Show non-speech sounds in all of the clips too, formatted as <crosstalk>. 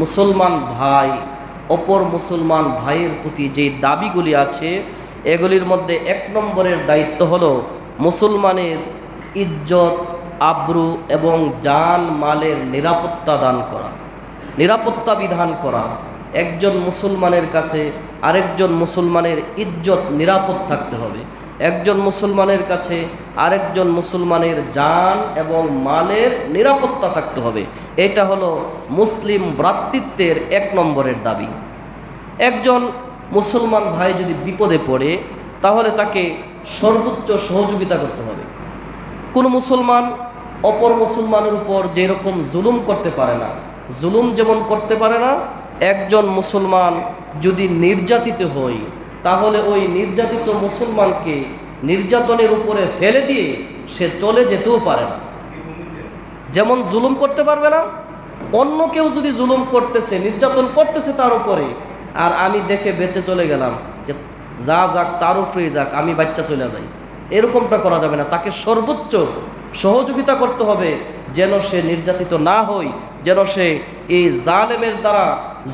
মুসলমান ভাই, অপর মুসলমান ভাইয়ের প্রতি যে দাবিগুলি আছে, এগুলির মধ্যে এক নম্বরের দায়িত্ব হল মুসলমানের ইজ্জত, আব্রু এবং জান মালের নিরাপত্তা দান করা, নিরাপত্তা বিধান করা। একজন মুসলমানের কাছে আরেকজন মুসলমানের ইজ্জত নিরাপদ থাকতে হবে। একজন মুসলমানের কাছে আরেকজন মুসলমানের জান এবং মালের নিরাপত্তা থাকতে হবে। এটা হলো মুসলিম ভ্রাতৃত্বের এক নম্বরের দাবি। একজন মুসলমান ভাই যদি বিপদে পড়ে, তাহলে তাকে সর্বোচ্চ সহযোগিতা করতে হবে। কোনো মুসলমান অপর মুসলমানের উপর যেরকম জুলুম করতে পারে না, জুলুম যেমন করতে পারে না, একজন মুসলমান যদি নির্যাতিত হয় তাহলে ওই নির্যাতিত মুসলমানকে নির্যাতনের উপরে ফেলে দিয়ে সে চলে যেতেও পারে না। যেমন জুলুম করতে পারবে না, অন্য কেউ যদি জুলুম করতেছে, নির্যাতন করতেছে তার উপরে, আর আমি দেখে বেঁচে চলে গেলাম যে যা যাক তার উপরে যাক, আমি বাচ্চা চলে যাই। এরকমটা করা যাবে না। তাকে সর্বোচ্চ সহযোগিতা করতে হবে যেন সে নির্যাতিত না হয়, যেন সে এই জালেমের দ্বারা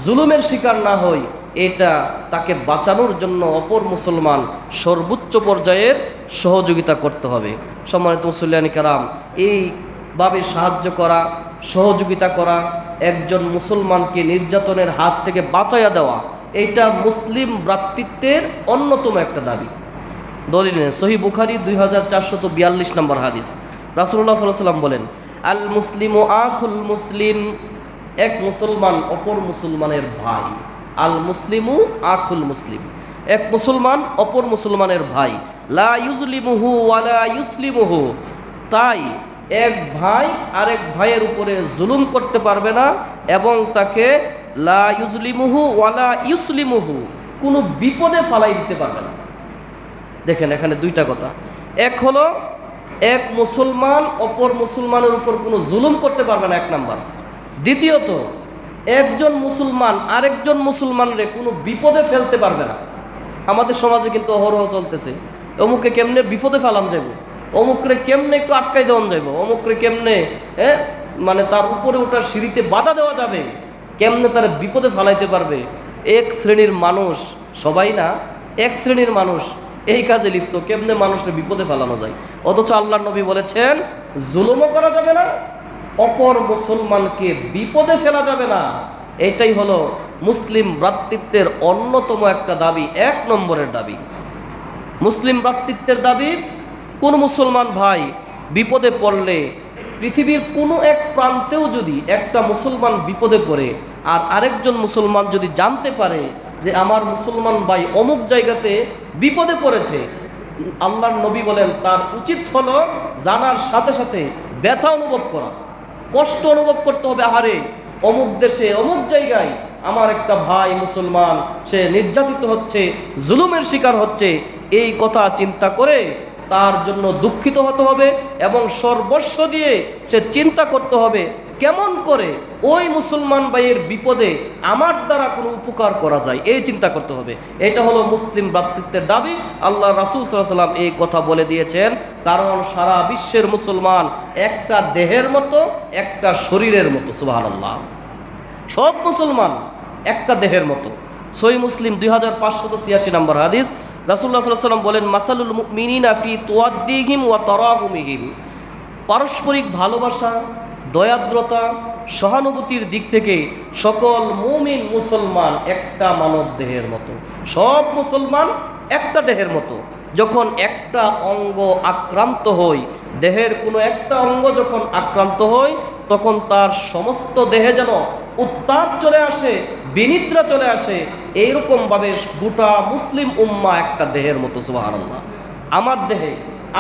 জুলুমের শিকার না হয়। এটা তাকে বাঁচানোর জন্য অপর মুসলমান সর্বোচ্চ পর্যায়ের সহযোগিতা করতে হবে। সম্মানিত মুসল্লিয়ানি কারাম এইভাবে সাহায্য করা, সহযোগিতা করা, একজন মুসলমানকে নির্যাতনের হাত থেকে বাঁচাইয়া দেওয়া, এইটা মুসলিম ভ্রাতৃত্বের অন্যতম একটা দাবি। দলিলে সহি বুখারি দুই হাজার চারশত বিয়াল্লিশ নম্বর হাদিস। রাসুল্লাহ সাল্লাহ সাল্লাম বলেন, আল মুসলিম ও আখুল মুসলিম এক মুসলমান অপর মুসলমানের ভাই। আল মুসলিমু আখুল মুসলিম। এক মুসলমান অপর মুসলমানের ভাই। লা ইউজলিমুহু ওয়ালা ইউসলিমুহু। তাই এক ভাই আরেক ভাইয়ের উপরে জুলুম করতে পারবে না এবং তাকে লা ইউজলিমুহু ওয়ালা ইউসলিমুহু কোনো বিপদে ফালাই দিতে পারবে না। দেখেন এখানে দুইটা কথা। এক হলো, এক মুসলমান অপর মুসলমানের উপর কোনো জুলুম করতে পারবে না, এক নাম্বার। দ্বিতীয়ত একজন মুসলমান, আরেকজন মুসলমানরে কোনো বিপদে ফেলতে পারবে না। আমাদের সমাজে কিন্তু অহরহ চলতেছে। অমুককে কেমনে বিপদে ফেলান যাইব? অমুকরে কেমনে একটু আটকাই দেওয়ান যাইব? অমুকরে কেমনে হ্যাঁ মানে তার উপরে ওঠার সিঁড়িতে বাধা দেওয়া যাবে? কেমনে তার বিপদে ফেলাইতে পারবে? এক শ্রেণির মানুষ সবাই না, এক শ্রেণির মানুষ এই কাজে লিপ্ত, কেমনে মানুষের বিপদে ফেলানো যায়? অথচ আল্লাহ নবী বলেছেন, জুলুমও করা যাবে না অপর মুসলমানকে বিপদে ফেলা যাবে না। এটাই হলো মুসলিম ভ্রাতৃত্বের অন্যতম একটা দাবি, এক নম্বরের দাবি। মুসলিম ভ্রাতৃত্বের দাবি, কোন মুসলমান ভাই বিপদে পড়লে পৃথিবীর কোনো এক প্রান্তেও যদি একটা মুসলমান বিপদে পড়ে আর আরেকজন মুসলমান যদি জানতে পারে যে আমার মুসলমান ভাই অমুক জায়গাতে বিপদে পড়েছে, আল্লাহর নবী বলেন, তার উচিত হলো জানার সাথে সাথে ব্যথা অনুভব করা। কষ্ট অনুভব করতে হবে আহারে। অমুক দেশে, অমুক জায়গায় আমার একটা ভাই মুসলমান, সে নির্যাতিত হচ্ছে, জুলুমের শিকার হচ্ছে। এই কথা চিন্তা করে তার জন্য দুঃখিত হতে হবে এবং সর্বস্ব দিয়ে সে চিন্তা করতে হবে। কেমন করে ওই মুসলমান ভাইয়ের বিপদে আমার দ্বারা কোনো উপকার করা যায়, এই চিন্তা করতে হবে। এটা হলো মুসলিম ভ্রাতৃত্বের দাবি। আল্লাহ রাসুল সাল্লাম এই কথা বলে দিয়েছেন, কারণ সারা বিশ্বের মুসলমান একটা দেহের মতো, একটা শরীরের মতো সুবাহ আল্লাহ সব মুসলমান একটা দেহের মতো। সই মুসলিম দুই হাজার পাঁচশত ছিয়াশি নম্বর হাদিস রাসুল্লাহ সাল্লাম বলেন, মাসালুল মিনিনা ফি তোয়াদ্দিহিম ওয়া তরাহুমিহিম। পারস্পরিক ভালোবাসা দয়াদ্রতা, সহানুভূতির দিক থেকে সকল মুমিন মুসলমান একটা মানব দেহের মতো। সব মুসলমান একটা দেহের মতো। যখন একটা অঙ্গ আক্রান্ত হয় দেহের কোনো একটা অঙ্গ যখন আক্রান্ত হয় তখন তার সমস্ত দেহে যেন উত্তাপ চলে আসে, বিনিদ্রা চলে আসে, এইরকমভাবে গোটা মুসলিম উম্মা একটা দেহের মতো সুবাহ আমার দেহে,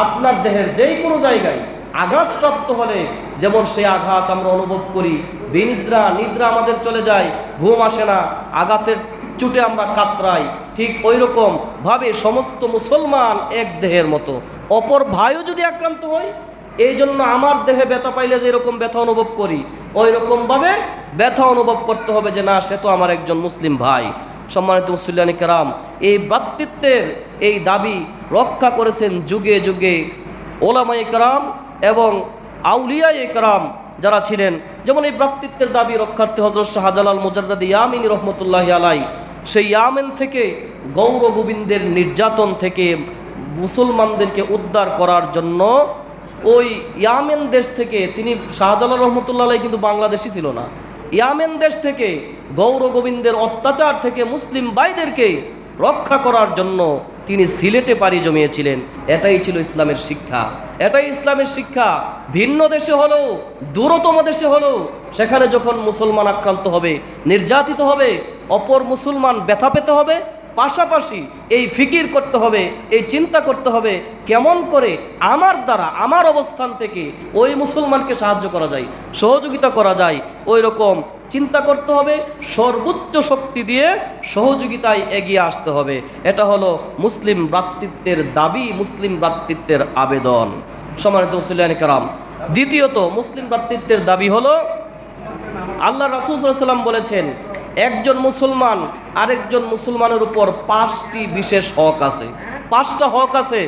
আপনার দেহের যেই কোনো জায়গায় আঘাতপ্রাপ্ত হলে, যেমন সে আঘাত আমরা অনুভব করি, বিনিদ্রা, নিদ্রা আমাদের চলে যায়, ঘুম আসে না, আঘাতের চুটে আমরা কাতরাই। ঠিক ওই রকম ভাবে সমস্ত মুসলমান এক দেহের মতো। অপর ভাইও যদি আক্রান্ত হয় এই জন্য আমার দেহে ব্যথা পাইলে যে এরকম ব্যথা অনুভব করি ওই রকমভাবে ব্যথা অনুভব করতে হবে যে না, সে তো আমার একজন মুসলিম ভাই। সম্মানিত মুসল্লানি কারাম, এই ভ্রাতৃত্বের এই দাবি রক্ষা করেছেন যুগে যুগে ওলামাই কারাম এবং আউলিয়া একরাম যারা ছিলেন, যেমন এই ভ্রাতৃত্বের দাবি রক্ষার্থে হজরত শাহজালাল মুজাররাদি ইয়ামিন রহমতুল্লাহ আলাই, সেই ইয়ামেন থেকে গৌর গোবিন্দের নির্যাতন থেকে মুসলমানদেরকে উদ্ধার করার জন্য ওই ইয়ামেন দেশ থেকে তিনি শাহজালাল রহমতুল্লাহ আলাই কিন্তু বাংলাদেশি ছিল না। ইয়ামেন দেশ থেকে গৌর গোবিন্দের অত্যাচার থেকে মুসলিম ভাইদেরকে রক্ষা করার জন্য তিনি সিলেটে পাড়ি জমিয়েছিলেন। এটাই ছিল ইসলামের শিক্ষা। এটাই ইসলামের শিক্ষা। ভিন্ন দেশে হলেও দূরতম দেশে হলেও সেখানে যখন মুসলমান আক্রান্ত হবে, নির্যাতিত হবে, অপর মুসলমান ব্যথা পেতে হবে, পাশাপাশি এই ফিকির করতে হবে, এই চিন্তা করতে হবে, কেমন করে আমার দ্বারা, আমার অবস্থান থেকে ওই মুসলমানকে সাহায্য করা যায়, সহযোগিতা করা যায়, ওই রকম চিন্তা করতে হবে, সর্বোচ্চ শক্তি দিয়ে সহযোগিতায় এগিয়ে আসতে হবে। এটা হলো মুসলিম ভ্রাতৃত্বের দাবি, মুসলিম ভ্রাতৃত্বের আবেদন। সম্মানিত মুসলিয়ান কারাম, দ্বিতীয়ত মুসলিম ভ্রাতৃত্বের দাবি হলো, আল্লাহ রাসুল সাল্লাম বলেছেন, একজন মুসলমান আরেকজন মুসলমানের উপর পাঁচটি বিশেষ হক আছে। পাঁচটা হক আছে।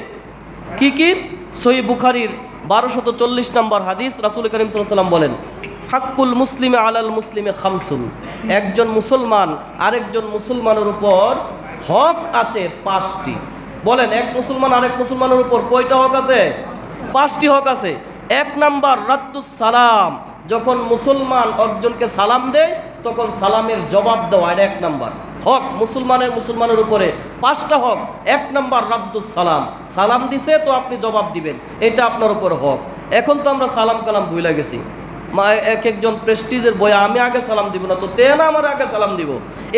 কি কি? সহি বুখারির বারোশত চল্লিশ নম্বর হাদিস রাসুল করিম সাল্লাম বলেন হাক্কুল মুসলিমে আলাল মুসলিমে খামসুন। একজন মুসলমান, আরেকজন মুসলমানের উপর হক আছে পাঁচটি। বলেন, এক মুসলমান, আরেক মুসলমানের উপর কয়টা হক আছে? পাঁচটি হক আছে। এক নাম্বার রাত্তুস সালাম। যখন মুসলমান একজনকে সালাম দেয়, তখন সালামের জবাব দেওয়া। এটা এক নাম্বার, হক। মুসলমানের মুসলমানের উপরে পাঁচটা হক। এক নাম্বার, রাদ্দুস সালাম। সালাম দিছে তো আপনি জবাব দিবেন। এটা আপনার উপর হক। এখন তো আমরা সালাম কালাম ভুলে গেছি। মা, এক একজন প্রেস্টিজের বই আমি আগে সালাম দিব না তো তে না আমার আগে সালাম দিব।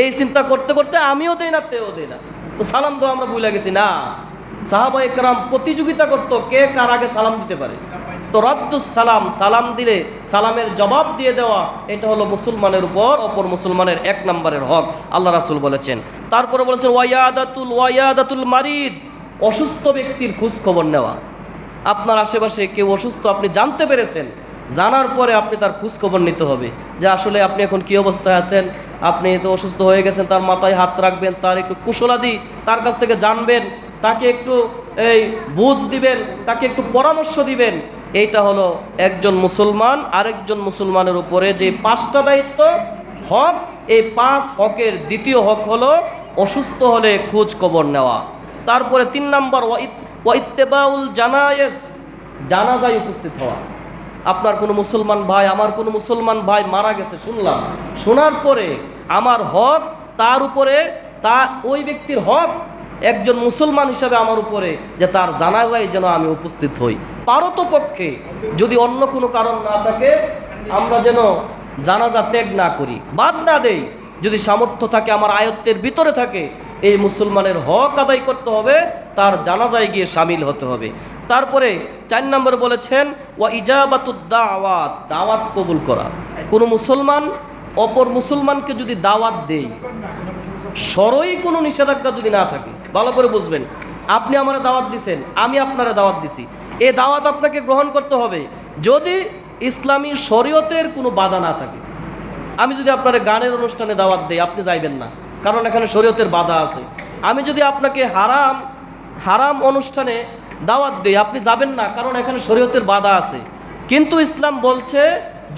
এই চিন্তা করতে করতে আমিও দেই না, তেও দেই না। তো সালাম তো আমরা ভুলে গেছি, না। সাহাবা একরাম প্রতিযোগিতা করত, কে কার আগে সালাম দিতে পারে? তো রদ্দুস সালাম সালাম দিলে সালামের জবাব দিয়ে দেওয়া, এটা হলো মুসলমানের উপর, অপর মুসলমানের এক নম্বরের হক, আল্লাহ রাসুল বলেছেন। তারপরে বলেছেন ওয়াইয়াদাতুল ওয়াইয়াদাতুল মারিদ, অসুস্থ ব্যক্তির খোঁজ খবর নেওয়া। আপনার আশেপাশে কেউ অসুস্থ, আপনি জানতে পেরেছেন জানার পরে আপনি তার খোঁজখবর নিতে হবে যে আসলে আপনি এখন কী অবস্থায় আছেন? আপনি তো অসুস্থ হয়ে গেছেন, তার মাথায় হাত রাখবেন, তার একটু কুশলাদি, তার কাছ থেকে জানবেন, তাকে একটু এই বুঝ দিবেন, তাকে একটু পরামর্শ দিবেন। এইটা হলো একজন মুসলমান, আরেকজন মুসলমানের উপরে যে পাঁচটা দায়িত্ব, হক, এই পাঁচ হকের দ্বিতীয় হক হলো অসুস্থ হলে খোঁজ খবর নেওয়া। তারপরে তিন নম্বর ওয়াইত্তেবাউল জানায়েস, জানাজায় উপস্থিত হওয়া। আপনার কোনো মুসলমান ভাই, আমার কোনো মুসলমান ভাই মারা গেছে, শুনলাম। শোনার পরে আমার হক, তার উপরে তা, ওই ব্যক্তির হক একজন মুসলমান হিসাবে আমার উপরে যে তার জানাজায় যেন আমি উপস্থিত হই। পারত পক্ষে যদি অন্য কোনো কারণ না থাকে, আমরা যেন জানাজা ত্যাগ না করি। বাদ না দেই, যদি সামর্থ্য থাকে, আমার আয়ত্তের ভিতরে থাকে এই মুসলমানের হক আদায় করতে হবে, তার জানাজায় গিয়ে সামিল হতে হবে। তারপরে চার নম্বর বলেছেন, ওয়া ইজাবাতুদ দাওয়াত দাওয়াত কবুল করা। কোনো মুসলমান অপর মুসলমানকে যদি দাওয়াত দেই সরই কোনো নিষেধাজ্ঞা যদি না থাকে, ভালো করে বুঝবেন, আপনি আমার দাওয়াত দিছেন, আমি আপনারা দাওয়াত দিছি, এ দাওয়াত আপনাকে গ্রহণ করতে হবে। যদি ইসলামী শরীয়তের কোনো বাধা না থাকে, আমি যদি আপনার গানের অনুষ্ঠানে দাওয়াত দেই, আপনি যাইবেন না। কারণ এখানে শরীয়তের বাধা আছে। আমি যদি আপনাকে হারাম হারাম অনুষ্ঠানে দাওয়াত দিই, আপনি যাবেন না, কারণ এখানে শরীয়তের বাধা আছে। কিন্তু ইসলাম বলছে,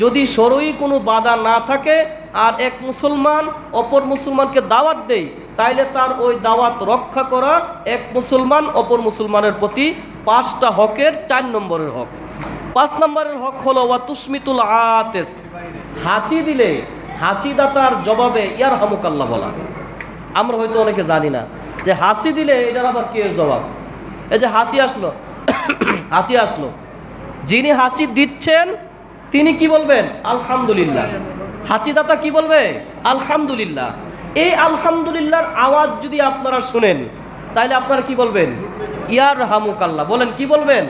যদি সরই কোনো বাধা না থাকে আর এক মুসলমান অপর মুসলমানকে দাওয়াত দেই, তাইলে তার ওই দাওয়াত রক্ষা করা এক মুসলমান অপর মুসলমানের প্রতি পাঁচটা হকের চার নম্বরের হক। পাঁচ নম্বরের হক হলো, ওয়া তুসমিতুল আতেস। হাঁচি দিলে হাঁচি দাতার জবাবে ইয়ার হামুকাল্লা বলা। আমরা হয়তো অনেকে জানি না। যে হাসি দিলে এটার আবার কে জবাব? এই যে হাঁচি আসলো <coughs> হাঁচি আসলো। যিনি হাঁচি দিচ্ছেন, তিনি কি বলবেন? আলহামদুলিল্লাহ। হাঁচিদাতা কি বলবে? আলহামদুলিল্লাহ। এই আলহামদুলিল্লাহর আওয়াজ যদি আপনারা শুনেন তাহলে আপনারা কি বলবেন? ইয়ার হামুকাল্লাহ বলেন, কি বলবেন?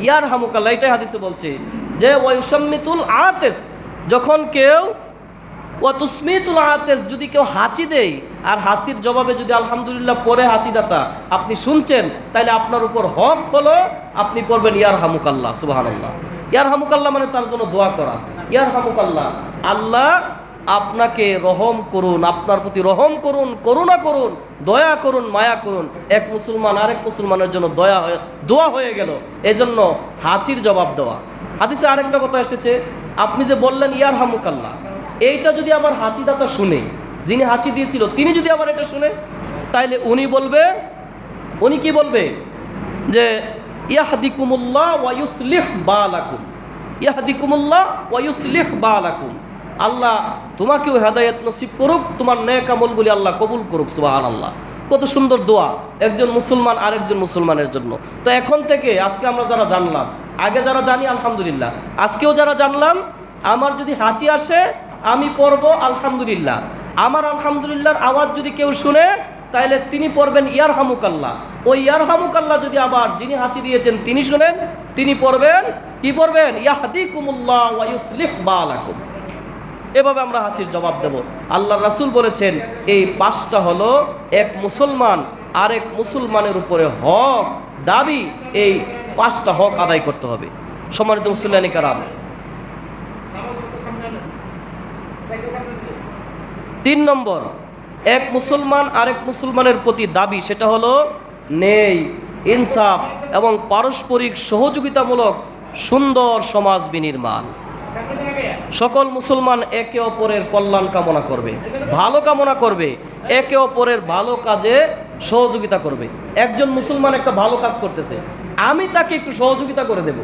ইয়ার হামুকাল্লাহ এটাই হাদিসে বলছে যে ওয়ুসাম্মিতুল আতেস, যখন কেউ ও তুসমিতুল আতেস যদি কেউ হাঁচি দেয়, আর হাঁচির জবাবে যদি আলহামদুলিল্লাহ পরে হাঁচি দাতা আপনি শুনছেন তাহলে আপনার উপর হক হলো, আপনি করবেন ইয়ার হামুকাল্লাহ সুবাহান্লাহ ইয়ার হামুকাল্লাহ মানে তার জন্য দোয়া করা। ইয়ার হামুকাল্লাহ আল্লাহ আপনাকে রহম করুন, আপনার প্রতি রহম করুন, করুণা করুন, দয়া করুন, মায়া করুন। এক মুসলমান, আরেক মুসলমানের জন্য দয়া হয়ে, দোয়া হয়ে গেল। এজন্য হাঁচির জবাব দেওয়া। হাদিসে আরেকটা কথা এসেছে, আপনি যে বললেন ইয়ার হামুকাল্লা এইটা যদি আবার হাঁচিদাতা শুনে, যিনি হাঁচি দিয়েছিল, তিনি যদি আবার এটা শুনে, তাইলে উনি বলবে, উনি কি বলবে? যে, ইয়াহদিকুমুল্লাহ ওয়ায়ুসলিহ বালাকুম। ইয়াহদিকুমুল্লাহ ওয়ায়ুসলিহ বালাকুম। আল্লাহ তোমাকেও হেদায়েত নসিব করুক, তোমার নেক আমলগুলি আল্লাহ কবুল করুক সুবাহান আল্লাহ কত সুন্দর দোয়া, একজন মুসলমান আরেকজন মুসলমানের জন্য। তো এখন থেকে, আজকে আমরা যারা জানলাম, আগে যারা জানি, আলহামদুলিল্লাহ। আজকেও যারা জানলাম, আমার যদি হাঁচি আসে আমি পড়ব আলহামদুলিল্লাহ। আমার আলহামদুলিল্লাহর আওয়াজ যদি কেউ শুনে তাহলে তিনি পড়বেন ইয়ার হামুকাল্লাহ ওই ইয়ার হামুকাল্লাহ যদি আবার যিনি হাঁচি দিয়েছেন তিনি শুনেন, তিনি পড়বেন, কি পড়বেন? ইয়াহাদি কুমুল্লাহ ওয়াইসলিহ বালাকুম। এভাবে আমরা হাঁচির জবাব দেব। আল্লাহ রাসূল বলেছেন, এই পাঁচটা হলো এক মুসলমান, আরেক মুসলমানের উপরে হক দাবি, এই পাঁচটা হক আদায় করতে হবে। সম্মানিত মুসল্লানি কারাম তিন নম্বর, এক মুসলমান আরেক মুসলমানের প্রতি দাবি, সেটা হলো নেই, ইনসাফ এবং পারস্পরিক সহযোগিতামূলক সুন্দর সমাজ বিনির্মাণ। সকল মুসলমান একে অপরের কল্যাণ কামনা করবে, ভালো কামনা করবে, একে অপরের ভালো কাজে সহযোগিতা করবে। একজন মুসলমান একটা ভালো কাজ করতেছে, আমি তাকে একটু সহযোগিতা করে দেব।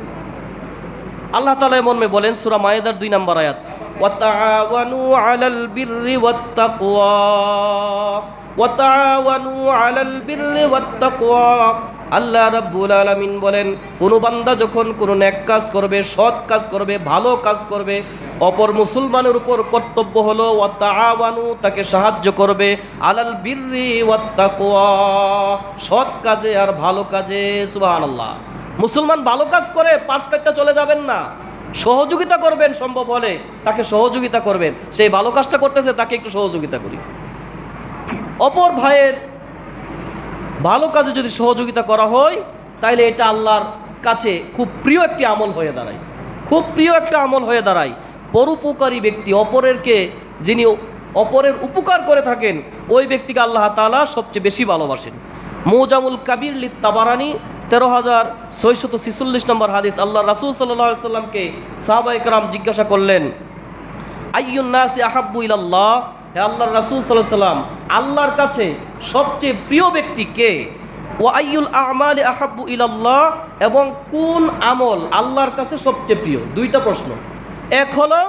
আল্লাহ তালা মেয়ে বলেন, সুরা মায়েদার দুই নম্বর আয়াত وتعاونوا على البر والتقوى وتعاونوا على البر والتقوى আল্লাহ রাব্বুল আলামিন বলেন কোন বান্দা যখন কোন নেক কাজ করবে সৎ কাজ করবে ভালো কাজ করবে অপর মুসলমানের উপর কর্তব্য হলো ওয়াতাআওয়ানু তাকে সাহায্য করবে আলাল বিররি ওয়াত্তাকওয়া সৎ কাজে আর ভালো কাজে সুবহানাল্লাহ মুসলমান ভালো কাজ করে পাঁচ কাজটা চলে যাবেন না সহযোগিতা করবেন সম্ভব হলে তাকে সহযোগিতা করবেন। সেই ভালো কাজটা করতেছে, তাকে একটু সহযোগিতা করি। অপর ভাইয়ের ভালো কাজে যদি সহযোগিতা করা হয়, তাইলে এটা আল্লাহর কাছে খুব প্রিয় একটি আমল হয়ে দাঁড়ায়। খুব প্রিয় একটা আমল হয়ে দাঁড়ায়। পরোপকারী ব্যক্তি, অপরেরকে যিনি অপরের উপকার করে থাকেন, ওই ব্যক্তিকে আল্লাহ তাআলা সবচেয়ে বেশি ভালোবাসেন। মৌজামুল কাবির লিত তাবারানি তেরো হাজার ছয়শত ছিচল্লিশ নম্বর হাদিস। আল্লাহ রাসুল সাল্লাহ সাল্লামকে সাহাবা একরাম জিজ্ঞাসা করলেন আইয়ুন্নাসি আহাব্বু ইলাল্লাহ? হে আল্লাহর রাসূল আলাইহি সাল্লাম, আল্লাহর কাছে সবচেয়ে প্রিয় ব্যক্তি কে? ও আইয়ুল আমালি আহাব্বু ইলাল্লাহ? এবং কোন আমল আল্লাহর কাছে সবচেয়ে প্রিয়? দুইটা প্রশ্ন। এক হলো,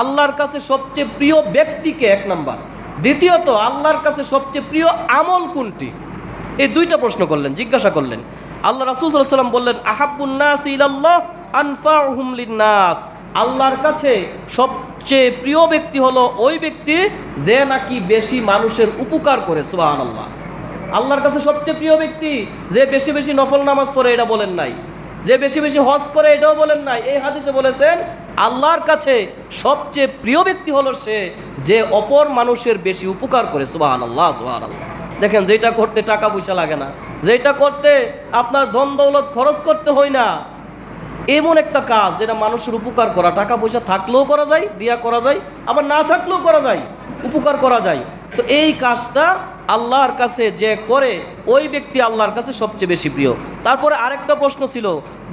আল্লাহর কাছে সবচেয়ে প্রিয় ব্যক্তিকে এক নাম্বার। দ্বিতীয়ত, আল্লাহর কাছে সবচেয়ে প্রিয় আমল কোনটি? এই দুইটা প্রশ্ন করলেন, জিজ্ঞাসা করলেন। আল্লাহ রাসূল সাল্লাল্লাহু আলাইহি সাল্লাম বললেন, আহাব্বুন নাস ইলাল্লাহ আনফাউহুম লিন্নাস। আল্লাহর কাছে সবচেয়ে প্রিয় ব্যক্তি হলো ওই ব্যক্তি যে নাকি বেশি মানুষের উপকার করে সুবাহান আল্লাহ আল্লাহর কাছে সবচেয়ে প্রিয় ব্যক্তি যে বেশি বেশি নফল নামাজ পড়ে, এটা বলেন নাই। যে বেশি বেশি হজ করে, এটাও বলেন নাই। এই হাদিসে বলেছেন, আল্লাহর কাছে সবচেয়ে প্রিয় ব্যক্তি হলো সে যে অপর মানুষের বেশি উপকার করে সুবাহান আল্লাহ সুবাহান আল্লাহ দেখেন যেটা করতে টাকা পয়সা লাগে না। যেটা করতে আপনার ধন দৌলত খরচ করতে হয় না এমন একটা কাজ যেটা মানুষের উপকার করা টাকা পয়সা থাকলেও করা যায়, দিয়া করা যায়, আবার না থাকলেও করা যায়, উপকার করা যায়। তো এই কাজটা আল্লাহর কাছে যে করে, ওই ব্যক্তি আল্লাহর কাছে সবচেয়ে বেশি প্রিয়। তারপরে আরেকটা প্রশ্ন ছিল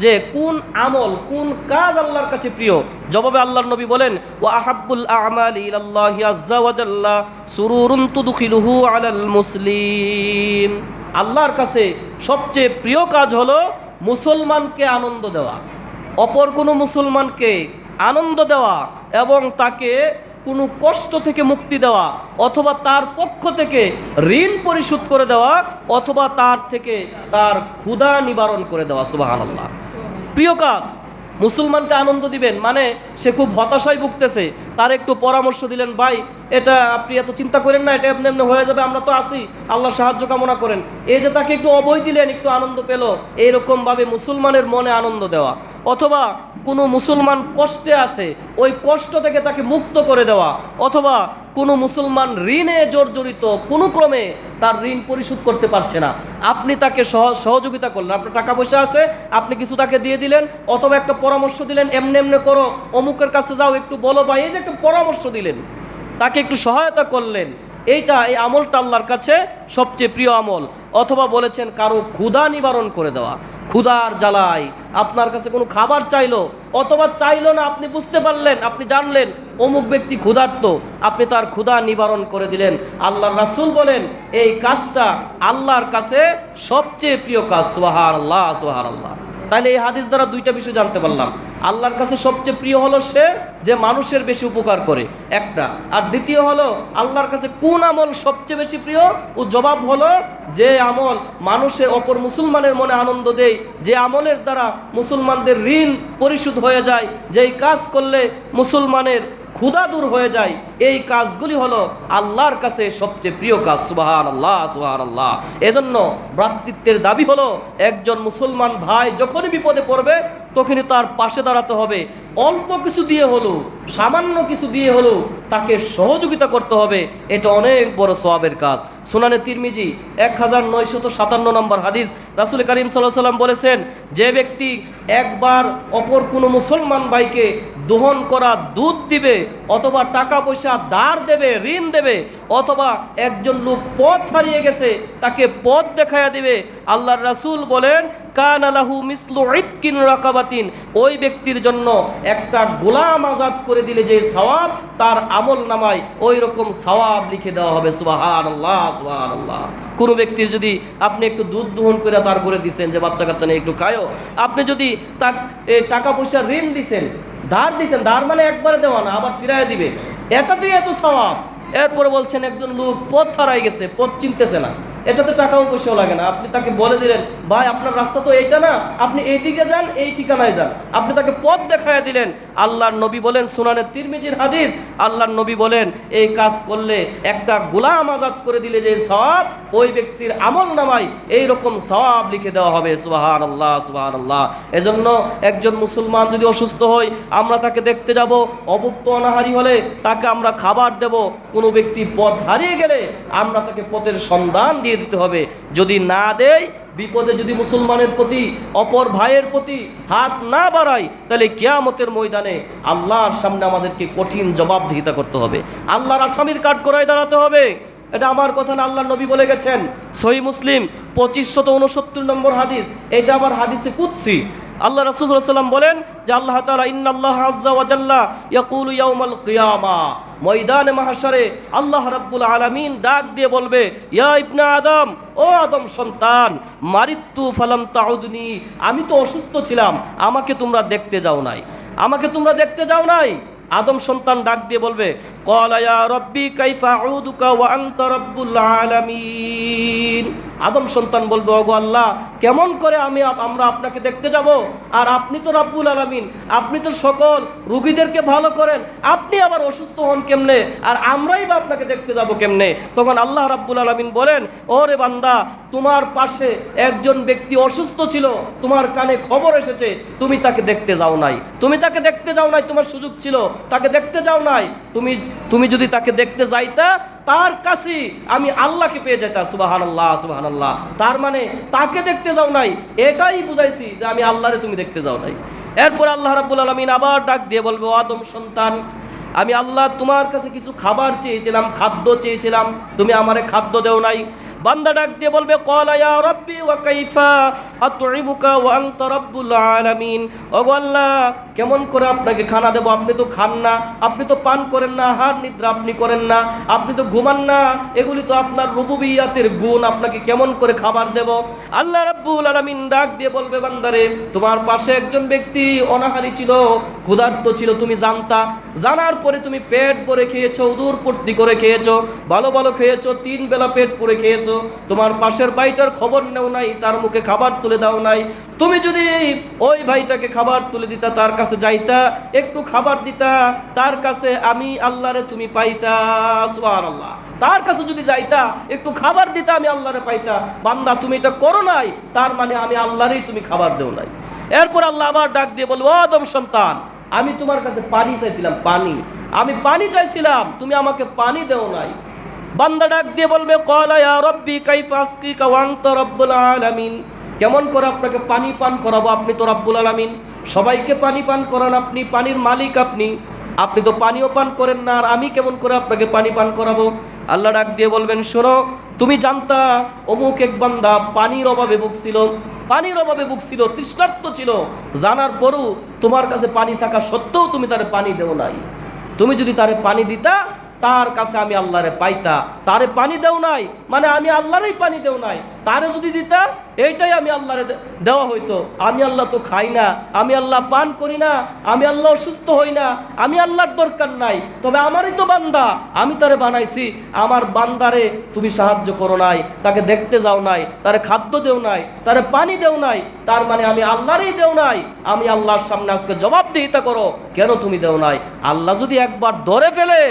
যে, কোন আমল, কোন কাজ আল্লাহর কাছে প্রিয়? জবাবে আল্লাহর নবী বলেন ও আহাব্বুল আমালি ইলাল্লাহি আজ্জা ওয়া জাল্লা, সুরুরুন তুদখিলুহু আলাল মুসলিম। আল্লাহর কাছে সবচেয়ে প্রিয় কাজ হলো মুসলমানকে আনন্দ দেওয়া। অপর কোনো মুসলমানকে আনন্দ দেওয়া এবং তাকে কোনো কষ্ট থেকে মুক্তি দেওয়া অথবা তার পক্ষ থেকে ঋণ পরিশোধ করে দেওয়া অথবা তার থেকে তার ক্ষুধা নিবারণ করে দেওয়া সুবাহ আল্লাহ প্রিয় কাজ মুসলমানকে আনন্দ দিবেন। মানে সে খুব হতাশায় ভুগতেছে। তার একটু পরামর্শ দিলেন, ভাই, এটা আপনি এত চিন্তা করেন না, এটা এমনি এমনি হয়ে যাবে, আমরা তো আসি আল্লাহ সাহায্য কামনা করেন। এই যে তাকে একটু অবৈ দিলেন, একটু আনন্দ পেল। এইরকমভাবে মুসলমানের মনে আনন্দ দেওয়া। অথবা কোনো মুসলমান কষ্টে আছে, ওই কষ্ট থেকে তাকে মুক্ত করে দেওয়া। অথবা কোনো মুসলমান ঋণে জর্জরিত কোনো ক্রমে তার ঋণ পরিশোধ করতে পারছে না। আপনি তাকে সহ, সহযোগিতা করলেন। আপনার টাকা পয়সা আছে, আপনি কিছু তাকে দিয়ে দিলেন, অথবা একটা পরামর্শ দিলেন, এমনি এমনি করো, অমুকের কাছে যাও, একটু বলো বা এই যে একটা পরামর্শ দিলেন, তাকে একটু সহায়তা করলেন। এইটা, এই আমলটা আল্লাহর কাছে সবচেয়ে প্রিয় আমল। অথবা বলেছেন, কারও ক্ষুধা নিবারণ করে দেওয়া, ক্ষুধার জ্বালাই আপনার কাছে কোনো খাবার চাইলো, অথবা চাইলো না, আপনি বুঝতে পারলেন, আপনি জানলেন, অমুক ব্যক্তি ক্ষুধার্ত, আপনি তার ক্ষুধা নিবারণ করে দিলেন। আল্লাহ রাসুল বলেন, এই কাজটা আল্লাহর কাছে সবচেয়ে প্রিয় কাজ সোহার আল্লাহ সোহার আল্লাহ তাহলে এই হাদিস দ্বারা দুইটা বিষয় জানতে পারলাম। আল্লাহর কাছে সবচেয়ে প্রিয় হলো সে যে মানুষের বেশি উপকার করে, একটা। আর দ্বিতীয় হলো, আল্লাহর কাছে কোন আমল সবচেয়ে বেশি প্রিয়? ও জবাব হলো, যে আমল মানুষের অপর মুসলমানের মনে আনন্দ দেয়, যে আমলের দ্বারা মুসলমানদের ঋণ পরিশোধ হয়ে যায়, যেই কাজ করলে মুসলমানের ক্ষুধা দূর হয়ে যায়। এই কাজগুলি হলো আল্লাহর কাছে সবচেয়ে প্রিয় কাজ। সুবাহান আল্লাহ সুবাহান আল্লাহ এজন্য ভ্রাতৃত্বের দাবি হলো, একজন মুসলমান ভাই যখনই বিপদে পড়বে তখনই তার পাশে দাঁড়াতে হবে। অল্প কিছু দিয়ে হলো, সামান্য কিছু দিয়ে হলো তাকে সহযোগিতা করতে হবে। এটা অনেক বড় সওয়াবের কাজ। সুনানে তিরমিজি, এক হাজার নয়শত সাতান্ন নম্বর হাদিস। রাসুল করিম সাল্লাহ সাল্লাম বলেছেন, যে ব্যক্তি একবার অপর কোনো মুসলমান ভাইকে দোহন করা দুধ দিবে, অথবা টাকা পয়সা ধার দেবে, ঋণ দেবে, অথবা একজন লোক পথ হারিয়ে গেছে, তাকে পথ দেখাইয়া দিবে, আল্লাহর রাসূল বলেন কান আলাহু মিসলু ইতকিন রাকাবাতিন। ওই ব্যক্তির জন্য একটা গোলাম আজাদ করে দিলে যে সওয়াব, তার আমল নামায় ওই রকম সওয়াব লিখে দেওয়া হবে। সুবহানাল্লাহ সুবহানাল্লাহ। কোনো ব্যক্তির যদি আপনি একটু দুধ দহন করে তার করে দিছেন, যে বাচ্চা কাচ্চা নিয়ে একটু খায়ও আপনি যদি তার টাকা পয়সা ঋণ দিছেন, ধার দিছেন, ধার মানে একবারে দেওয়া না, আবার ফিরাই দিবে। এটাতেই এত সওয়াব। এরপরে বলছেন, একজন লোক পথ হারাই গেছে, পথ চিনতেছে না। এটাতে টাকাও পয়সাও লাগে না। আপনি তাকে বলে দিলেন, ভাই, আপনার রাস্তা তো এইটা না। আপনি এই দিকে যান, এই ঠিকানায় যান। আপনি তাকে পথ দেখায় দিলেন। আল্লাহর নবী বলেন সুনানের তিরমিজির হাদিস, আল্লাহর নবী বলেন, এই কাজ করলে একটা গোলাম আজাদ করে দিলে যে সব, ওই ব্যক্তির আমল নামায় এই রকম সওয়াব লিখে দেওয়া হবে। সুবাহান আল্লাহ সুবাহান আল্লাহ এজন্য একজন মুসলমান যদি অসুস্থ হয়, আমরা তাকে দেখতে যাব। অভুক্ত অনাহারি হলে তাকে আমরা খাবার দেব। কোনো ব্যক্তি পথ হারিয়ে গেলে আমরা তাকে পথের সন্ধান দিয়ে দিতে হবে। যদি না দেয়, বিপদে যদি মুসলমানের প্রতি, অপর ভাইয়ের প্রতি হাত না বাড়াই তাহলে কেয়ামতের ময়দানে আল্লাহর সামনে আমাদেরকে কঠিন জবাবদিহিতা করতে হবে। আল্লাহর আসামির কাঠ করায় দাঁড়াতে হবে। এটা আমার কথা না আল্লাহ নবী বলে গেছেন। সহি মুসলিম পঁচিশশত উনসত্তর নম্বর হাদিস। এটা আমার হাদিসে কুৎসি আল্লাহ সাল্লাম বলেন যে আল্লাহ তালা ওয়া জাল্লা ইয়াকুলু ইয়াউমাল কিয়ামা। ময়দানে মাহশারে আল্লাহ রাব্বুল আলামিন ডাক দিয়ে বলবে, ইয়া ইবনে আদম, ও আদম সন্তান, মারিত্তু ফালাম তাউদনি, আমি তো অসুস্থ ছিলাম, আমাকে তোমরা দেখতে যাও নাই। আমাকে তোমরা দেখতে যাও নাই? আদম সন্তান ডাক দিয়ে বলবে ইয়া রব্বি কাইফা আউদুকা ওয়া আনতা রাব্বুল আলামিন আদম সন্তান বলবে, ওগো আল্লাহ, কেমন করে আমি আমরা আপনাকে দেখতে যাব? আর আপনি তো রাব্বুল আলামিন, আপনি তো সকল রুগীদেরকে ভালো করেন, আপনি আবার অসুস্থ হন কেমনে? আর আমরাই বা আপনাকে দেখতে যাব কেমনে? তখন আল্লাহ রাব্বুল আলামিন বলেন, ওরে বান্দা, তোমার পাশে একজন ব্যক্তি অসুস্থ ছিল, তোমার কানে খবর এসেছে, তুমি তাকে দেখতে যাও নাই। তুমি তাকে দেখতে যাও নাই, তোমার সুযোগ ছিল, তাকে দেখতে যাও নাই। তুমি তুমি যদি তাকে দেখতে যাইতা, তার কাছে আমি আল্লাহকে পেয়ে যেতাম সুবাহান আল্লাহ সুবাহান আল্লাহ তার মানে তাকে দেখতে যাও নাই, এটাই বুঝাইছি যে আমি আল্লাহরে তুমি দেখতে যাও নাই। এরপর আল্লাহ রাব্বুল আলমিন আবার ডাক দিয়ে বলব আদম সন্তান, আমি আল্লাহ তোমার কাছে কিছু খাবার চেয়েছিলাম, খাদ্য চেয়েছিলাম, তুমি আমারে খাদ্য দেও নাই। বান্দা ডাক দিয়ে বলবে, কলা রব্বি, ওয়া কাইফা আতইবুকা ওয়া আনতা রাব্বুল আলামিন। ওগো আল্লাহ, কেমন করে আপনাকে খানা দেব? আপনি তো খান না, আপনি তো পান করেন না, হার নিদ্রা আপনি করেন না, আপনি তো ঘুমান না, এগুলি তো আপনার রুবুবিয়াতের গুণ, আপনাকে কেমন করে খাবার দেব? আল্লাহ রাব্বুল আলামিন ডাক দিয়ে বলবে বান্দারে তোমার পাশে একজন ব্যক্তি অনাহারি ছিল, ক্ষুধার্ত ছিল, তুমি জানতা, জানার পরে তুমি পেট ভরে খেয়েছো, উদূর পূর্তি করে খেয়েছো, ভালো ভালো খেয়েছো, তিন বেলা পেট পুরে খেয়েছো তোমার পাশের ভাইটার খবর নেও নাই, তার মুখে খাবার তুলে দাও নাই। তুমি যদি ওই ভাইটাকে খাবার তুলে দিতা, তার কাছে যাইতা, একটু খাবার দিতা, তার কাছে আমি আল্লাহরে তুমি পাইতা, সুবহানাল্লাহ। তার কাছে যদি যাইতা, একটু খাবার দিতা, আমি আল্লাহরে পাইতা। বান্দা, তুমি এটা করো নাই, তার মানে আমি আল্লাহরই তুমি খাবার দেও নাই। এরপর আল্লাহ আবার ডাক দিয়ে বলব আদম সন্তান, আমি তোমার কাছে পানি চাইছিলাম, পানি। আমি পানি চাইছিলাম, তুমি আমাকে পানি দেও নাই। বান্দা ডাক দিয়ে বলবে কলা ইয়া রব্বি, কাইফা আসকিকা ওয়া আনতা রব্বুল আলামিন? কেমন করে আপনাকে পানি পান করাবো আপনি তো রব্বুল আলামিন? সবাইকে পানি পান করান আপনি, পানির মালিক আপনি। আপনি তো পানিও পান করেন না, আর আমি কেমন করে আপনাকে পানি পান করাবো? আল্লাহ ডাক দিয়ে বলবেন, শোনো, তুমি জানতা, অমুক এক বান্দা পানির অভাবে ভুগছিল, পানির অভাবে ভুগছিল, তৃষ্ণার্ত ছিল। জানার পরও তোমার কাছে পানি থাকা সত্ত্বেও তুমি তার পানি দেও নাই। তুমি যদি তারে পানি দিতা তার কাছে আমি আল্লাহরে পাইতা, তারে পানি দেও নাই মানে আমি আল্লাহরই পানি দেও নাই। তারে যদি দিতা, এইটাই আমি আল্লাহরে দেওয়া হইতো। আমি আল্লাহ তো খাই না, আমি আল্লাহ পান করি না, আমি আল্লাহ অসুস্থ হই না, আমি আল্লাহর দরকার নাই। তবে আমারই তো বান্দা, আমি তারে বানাইছি। আমার বান্দারে তুমি সাহায্য করো নাই, তাকে দেখতে যাও নাই, তারে খাদ্য দেও নাই, তারে পানি দেও নাই, তার মানে আমি আল্লাহরই দেও নাই। আমি আল্লাহর সামনে আজকে জবাবদিহিতা করো, কেন তুমি দেও নাই? আল্লাহ যদি একবার ধরে ফেলে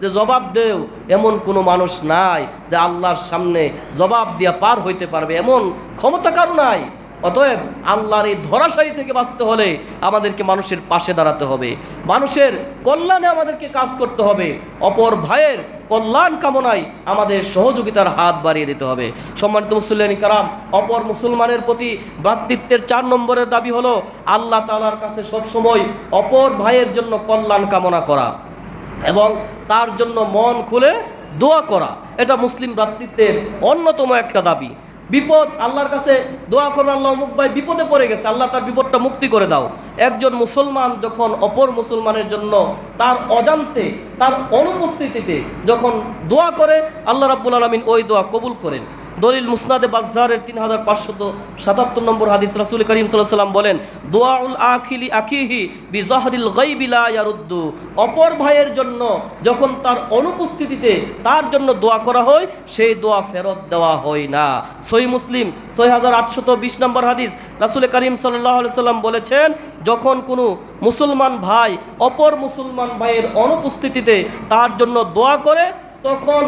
যে জবাব দেও, এমন কোনো মানুষ নাই যে আল্লাহর সামনে জবাব দিয়া পার হইতে পারবে, এমন ক্ষমতা কারও নাই। অতএব আল্লাহর এই ধরাশায়ী থেকে বাঁচতে হলে আমাদেরকে মানুষের পাশে দাঁড়াতে হবে। মানুষের কল্যাণে আমাদেরকে কাজ করতে হবে। অপর ভাইয়ের কল্যাণ কামনায় আমাদের সহযোগিতার হাত বাড়িয়ে দিতে হবে। সম্মানিত মুসল্লানি কারাম অপর মুসলমানের প্রতি ভ্রাতৃত্বের চার নম্বরের দাবি হলো, আল্লাহ তাআলার কাছে সবসময় অপর ভাইয়ের জন্য কল্যাণ কামনা করা। এবং তার জন্য মন খুলে দোয়া করা। এটা মুসলিম ভ্রাতৃত্বের অন্যতম একটা দাবি। বিপদ, আল্লাহর কাছে দোয়া করো আল্লাহ অমুক ভাই বিপদে পড়ে গেছে, আল্লাহ তার বিপদটা মুক্তি করে দাও। একজন মুসলমান যখন অপর মুসলমানের জন্য তার অজান্তে, তার অনুপস্থিতিতে যখন দোয়া করে, আল্লাহ রাব্বুল আলমিন ওই দোয়া কবুল করেন। দলিল মুসনাদে বাজারের তিন হাজার পাঁচশত সাতাত্তর নম্বর হাদিস রাসুল করিম সাল্লাম বলেন দোয়াউল আখিলি আখিহি বি জহরিল গাইবিলা ইয়ারুদ্দু। অপর ভাইয়ের জন্য যখন তার অনুপস্থিতিতে তার জন্য দোয়া করা হয়, সেই দোয়া ফেরত দেওয়া হয় না। সই মুসলিম ছয় হাজার আটশত বিশ নম্বর হাদিস রাসুল করিম সাল্লাহ সাল্লাম বলেছেন, যখন কোনো মুসলমান ভাই অপর মুসলমান ভাইয়ের অনুপস্থিতিতে তার জন্য দোয়া করে তখন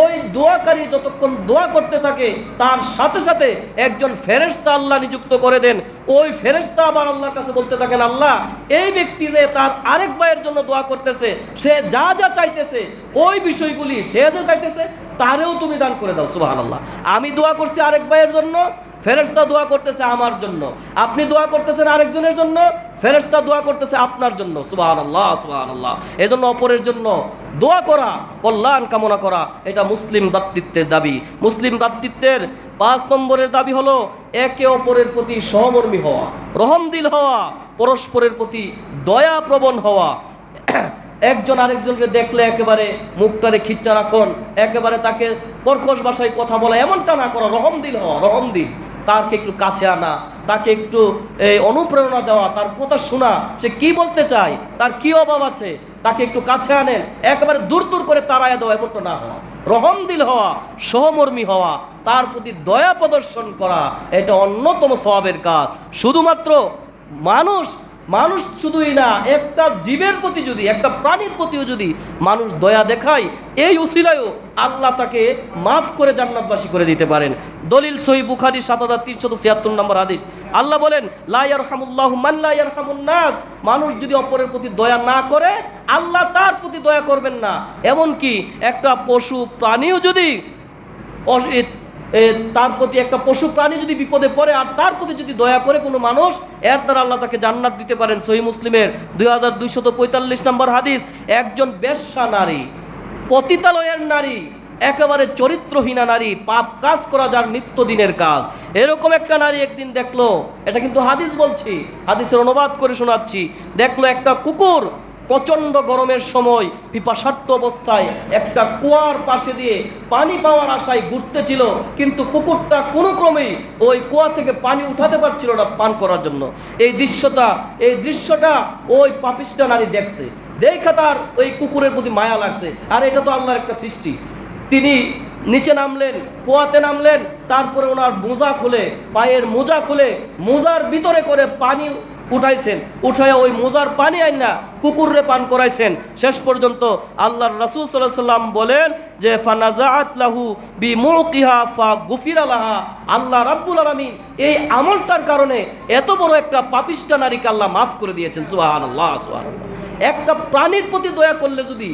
ওই দোয়াকারী যতক্ষণ দোয়া করতে থাকে, তার সাথে সাথে একজন ফেরেশতা আল্লাহ নিযুক্ত করে দেন। ওই ফেরেশতা আবার আল্লাহর কাছে বলতে থাকেন, আল্লাহ, এই ব্যক্তি যে তার আরেক ভাইয়ের জন্য দোয়া করতেছে, সে যা যা চাইতেছে, ওই বিষয়গুলি সে যা চাইতেছে, তারেও তুমি দান করে দাও সুবাহ আল্লাহ আমি দোয়া করছি আরেক ভাইয়ের জন্য, ফেরেশতা দোয়া করতেছে আমার জন্য। আপনি দোয়া করতেছেন আরেকজনের জন্য ফেরেশতা দোয়া করতেছে আপনার জন্য সুবাহান আল্লাহ সুবাহান আল্লাহ এজন্য অপরের জন্য দোয়া করা, কল্যাণ কামনা করা, এটা মুসলিম ভ্রাতৃত্বের দাবি। মুসলিম ভ্রাতৃত্বের পাঁচ নম্বরের দাবি হলো একে অপরের প্রতি সহমর্মী হওয়া, রহমদিল হওয়া, পরস্পরের প্রতি দয়াপ্রবণ হওয়া। একজন আরেকজনকে দেখলে একেবারে মুখটারে খিচ্চা রাখুন একেবারে তাকে কর্কশ ভাষায় কথা বলা এমনটা না করা রহমদিল হওয়া রহমদিল তাকে একটু কাছে আনা তাকে একটু এই, অনুপ্রেরণা দেওয়া তার কথা শোনা সে কি বলতে চায় তার কি অভাব আছে তাকে একটু কাছে আনেন একেবারে দূর দূর করে তাড়াইয়া দেওয়া এমনটা না হওয়া। রহমদিল হওয়া সহমর্মী হওয়া তার প্রতি দয়া প্রদর্শন করা এটা অন্যতম স্বভাবের কাজ। শুধুমাত্র মানুষ মানুষ শুধুই না, একটা জীবের প্রতি যদি, একটা প্রাণীর প্রতিও যদি মানুষ দয়া দেখায়, এই উসিলায়ও আল্লাহ তাকে মাফ করে জান্নাতবাসী করে দিতে পারেন। দলিল সহি বুখারি সাত হাজার তিনশত ছিয়াত্তর নম্বর হাদিস। আল্লাহ বলেন লাইয়ার হামুল্লাহ মাল্লাইয়ার নাস। মানুষ যদি অপরের প্রতি দয়া না করে, আল্লাহ তার প্রতি দয়া করবেন না। এমনকি একটা পশু প্রাণীও যদি তার প্রতি একটা পশু প্রাণী যদি বিপদে পড়ে, আর তার প্রতি যদি দয়া করে কোনো মানুষ, এর দ্বারা আল্লাহ তাকে জান্নাত দিতে পারেন। সহি মুসলিমের দুই হাজার পঁয়তাল্লিশ নম্বর হাদিস, একজন বেশ্যা নারী, পতিতালয়ের নারী, একেবারে চরিত্রহীনা নারী, পাপ কাজ করা যার নিত্যদিনের কাজ। এরকম একটা নারী একদিন দেখল, এটা কিন্তু হাদিস বলছি, হাদিসের অনুবাদ করে শোনাচ্ছি। দেখল একটা কুকুর প্রচণ্ড গরমের সময় পিপাসার্থ অবস্থায় একটা কুয়ার পাশে দিয়ে পানি পাওয়ার আশায় ঘুরতেছিল, কিন্তু কুকুরটা কোনো ক্রমেই ওই কুয়া থেকে পানি উঠাতে পারছিল না পান করার জন্য। এই দৃশ্যটা এই দৃশ্যটা ওই পাপিষ্টা নারী দেখছে। দেখা তার ওই কুকুরের প্রতি মায়া লাগছে। আর এটা তো আল্লাহর একটা সৃষ্টি। তিনি নিচে নামলেন, কুয়াতে নামলেন, তারপরে ওনার মোজা খুলে, পায়ের মোজা খুলে, মোজার ভিতরে করে পানি উঠাইছেন, উঠায় ওই মোজার পানি আইন না কুকুররে পান করাইছেন। শেষ পর্যন্ত আল্লাহর রাসুল সাল্লাহ সাল্লাম বলেন যে, ফানাজাআত লাহু বি মুকিহা ফা গুফির আলাহা আল্লাহ রাব্বুল আলমী এই আমলটার কারণে এত বড় একটা পাপিষ্টা নারীকে আল্লাহ মাফ করে দিয়েছেন। সুবহানাল্লাহ সুবহানাল্লাহ। একটা প্রাণীর প্রতি দয়া করলে যদি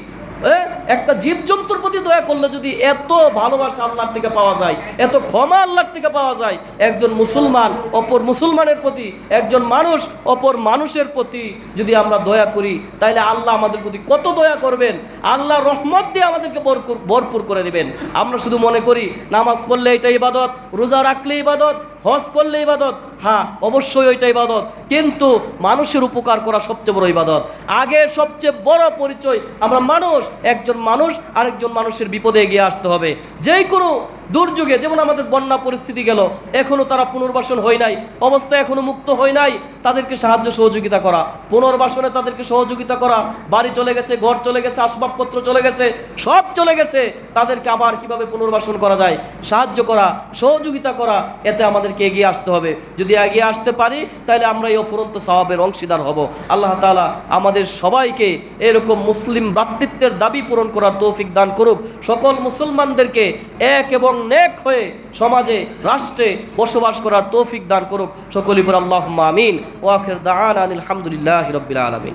একটা জীবজন্তুর প্রতি দয়া করলে যদি এত ভালোবাসা আল্লাহর থেকে পাওয়া যায়, এত ক্ষমা আল্লাহর থেকে পাওয়া যায়, একজন মুসলমান অপর মুসলমানের প্রতি, একজন মানুষ অপর মানুষের প্রতি যদি আমরা দয়া করি তাহলে আল্লাহ আমাদের প্রতি কত দয়া করবেন? আল্লাহ রহমত দিয়ে আমাদেরকে ভরপুর- ভরপুর করে দিবেন। আমরা শুধু মনে করি, নামাজ পড়লে এটা ইবাদত, রোজা রাখলে ইবাদত হজ করলে ইবাদত হ্যাঁ অবশ্যই ওইটা ইবাদত। কিন্তু মানুষের উপকার করা সবচেয়ে বড় ইবাদত। আগে সবচেয়ে বড় পরিচয় আমরা মানুষ, একজন মানুষ, আরেকজন মানুষের বিপদে এগিয়ে আসতে হবে। যেই কোনো দুর্যোগে, যেমন আমাদের বন্যা পরিস্থিতি গেল, এখনও তারা পুনর্বাসন হয় নাই, অবস্থা এখনও মুক্ত হয় নাই, তাদেরকে সাহায্য সহযোগিতা করা। পুনর্বাসনে তাদেরকে সহযোগিতা করা, বাড়ি চলে গেছে, ঘর চলে গেছে, আসবাবপত্র চলে গেছে, সব চলে গেছে, তাদেরকে আবার কীভাবে পুনর্বাসন করা যায়? সাহায্য করা, সহযোগিতা করা, এতে আমাদেরকে এগিয়ে আসতে হবে। যদি এগিয়ে আসতে পারি, তাহলে আমরা এই অফুরন্ত স্বভাবের অংশীদার হব। আল্লাহ তাআলা আমাদের সবাইকে এরকম মুসলিম ভ্রাতৃত্বের দাবি পূরণ করার তৌফিক দান করুক। সকল মুসলমানদেরকে এক এবং নেক হয়ে সমাজে, রাষ্ট্রে বসবাস করার তৌফিক দান করুক। সকলিপুর আল্লাহ আমিন। ওয়াখির দান আনিল আলহামদুলিল্লাহ রবিল আলমিন।